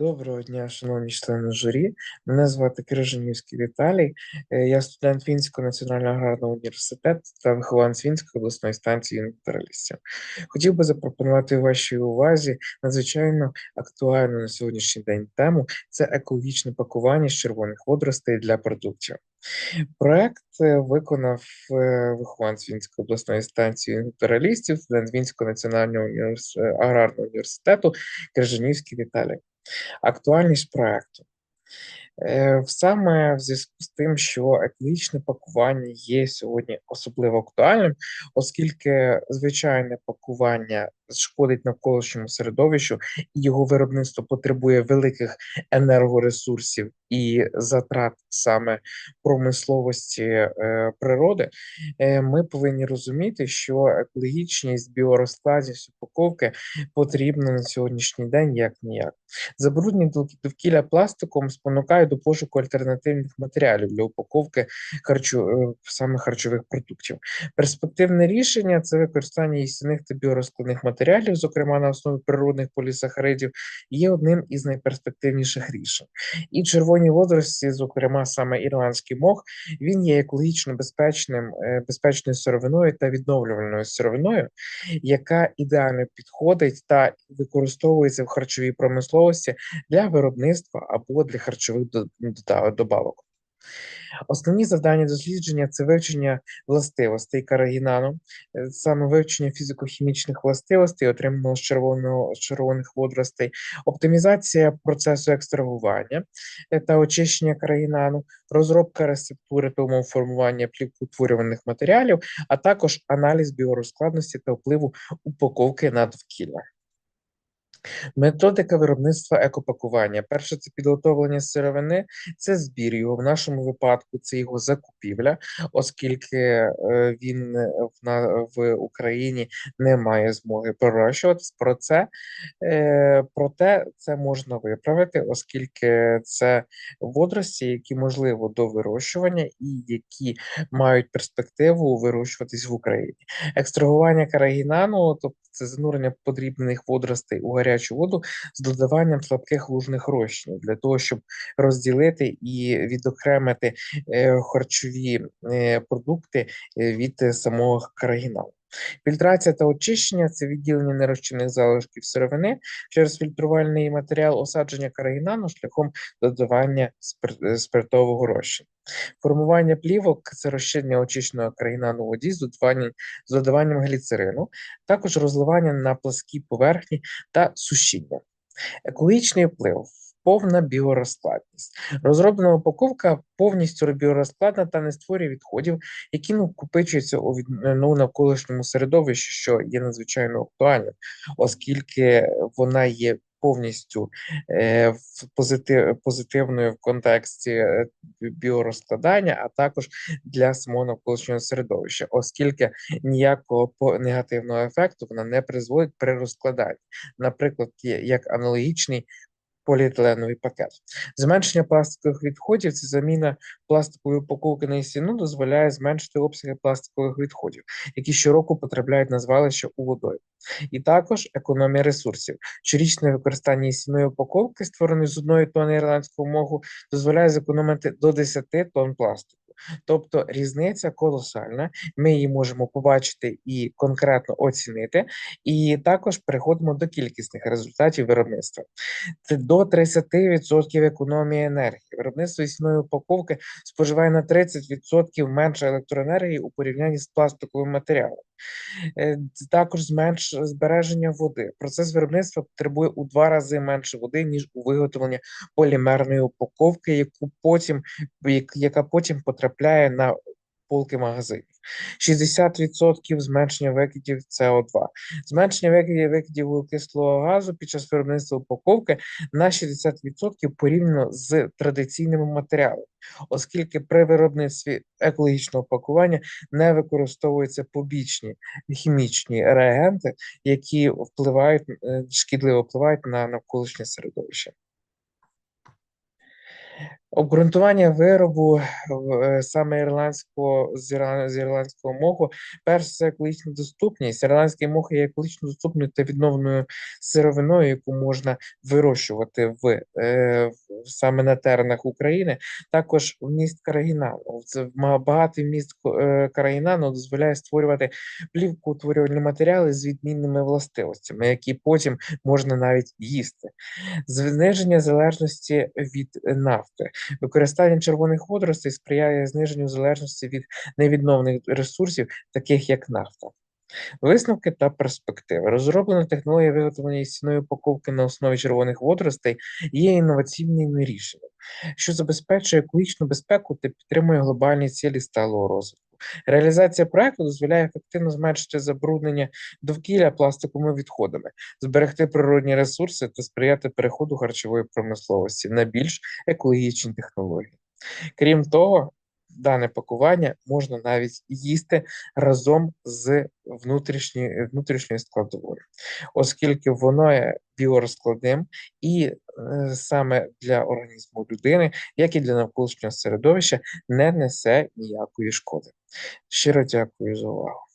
Доброго дня, шановні члени журі. Мене звати Крижанівський Віталій. Е, Я студент Вінського національного аграрного університету та вихованець Вінської обласної станції інтералістів. Хотів би запропонувати вашій увазі надзвичайно актуальну на сьогоднішній день тему це екологічне пакування з червоних водоростей для продуктів. Проект е, виконав е, вихованець Вінської обласної станції інтералістів, студент Вінського національного аграрного університету Крижанівський Віталій. Актуальність проекту. Е, Саме в зв'язку з тим, що екологічне пакування є сьогодні особливо актуальним, оскільки звичайне пакування шкодить навколишньому середовищу, і його виробництво потребує великих енергоресурсів і затрат саме промисловості е, природи, е, ми повинні розуміти, що екологічність, біорозкладність упаковки потрібна на сьогоднішній день як ніяк. Забруднення довкілля пластиком спонукає до пошуку альтернативних матеріалів для упаковки харчу, е, саме харчових продуктів. Перспективне рішення це використання їстівних та біорозкладних матеріалів, зокрема на основі природних полісахаридів, є одним із найперспективніших рішень. І червоні водорості, зокрема саме ірландський мох, він є екологічно безпечним, е, безпечною сировиною та відновлювальною сировиною, яка ідеально підходить та використовується в харчовій промисловості для виробництва або для харчових до- добавок. Основні завдання дослідження це вивчення властивостей карагінану, е, саме вивчення фізико-хімічних властивостей, отриманого з червоного з червоних водоростей, оптимізація процесу екстрагування е, та очищення карагінану, розробка рецептури умов формування плівкоутворюваних матеріалів, а також аналіз біорозкладності та впливу упаковки на довкілля. Методика виробництва екопакування. Перше це підготовлення сировини, це збір його. В нашому випадку це його закупівля, оскільки е, він е, в, Україні не має змоги пророщуватись. Про це е, проте це можна виправити, оскільки це водорості, які можливо до вирощування і які мають перспективу вирощуватись в Україні. Екстрагування карагінану, тобто це занурення подрібнених водоростей у гарячу воду з додаванням слабких лужних розчинів для того, щоб розділити і відокремити е, харчові е, продукти е, від самого карагіналу. Фільтрація та очищення це відділення нерозчинних залишків сировини через фільтрувальний матеріал осадження карагінану шляхом додавання е, спиртового розчину. Формування плівок це розчинення очищеного карагінану воді з додаванням, з додаванням гліцерину, також розливання на пласкій поверхні та сушіння. Екологічний вплив. Повна біорозкладність. Розроблена упаковка повністю біорозкладна та не створює відходів, які накопичуються у ну, навколишньому середовищі, що є надзвичайно актуальним, оскільки вона є повністю е, позитив, позитивною в контексті е, біорозкладання, а також для самого навколишнього середовища, оскільки ніякого негативного ефекту вона не призводить при розкладанні. Наприклад, як аналогічний поліетиленовий пакет. Зменшення пластикових відходів це заміна пластикової упаковки на стіну дозволяє зменшити обсяги пластикових відходів, які щороку потрапляють на звалище у водою. І також економія ресурсів. Щорічне використання істинної упаковки, створеної з одної тонни ірландського моху, дозволяє зекономити до 10 тонн пластику. Тобто різниця колосальна. Ми її можемо побачити і конкретно оцінити, і також переходимо до кількісних результатів виробництва. Це до 30% економії енергії. Виробництво істинної упаковки споживає на 30% менше електроенергії у порівнянні з пластиковим матеріалом. Е, Також зменш збереження води. Процес виробництва потребує у два рази менше води, ніж у виготовленні полімерної упаковки, яку потім, як- яка потім потрапляє на полки магазинів. 60% зменшення викидів СО2. Зменшення викидів, викидів вуглекислого газу під час виробництва упаковки на 60% порівняно з традиційними матеріалами, оскільки при виробництві екологічного пакування не використовуються побічні хімічні реагенти, які впливають е, шкідливо впливають на навколишнє середовище. Обґрунтування виробу в е, саме ірландського з ірлан- з ірландського моху. Перш це екологічна доступність. Ірландський мох є екологічно доступною та відновленою сировиною, яку можна вирощувати в, е, саме на теренах України. Також вміст карагінану. Це багатий вміст ко- е, карагінану дозволяє створювати плівкоутворювальні матеріали з відмінними властивостями, які потім можна навіть їсти. Зниження залежності від нафти. Використання червоних водоростей сприяє зниженню залежності від невідновних ресурсів, таких як нафта. Висновки та перспективи. Розроблена технологія виготовлення ціною упаковки на основі червоних водоростей є інноваційним рішенням, що забезпечує екологічну безпеку та підтримує глобальні цілі сталого розвитку. Реалізація проекту дозволяє ефективно зменшити забруднення довкілля пластиковими відходами, зберегти природні ресурси та сприяти переходу харчової промисловості на більш екологічні технології. Крім того, дане пакування можна навіть їсти разом з внутрішньою, внутрішньою складовою, оскільки воно є біорозкладним і е, саме для організму людини, як і для навколишнього середовища, не несе ніякої шкоди. Щиро дякую за увагу.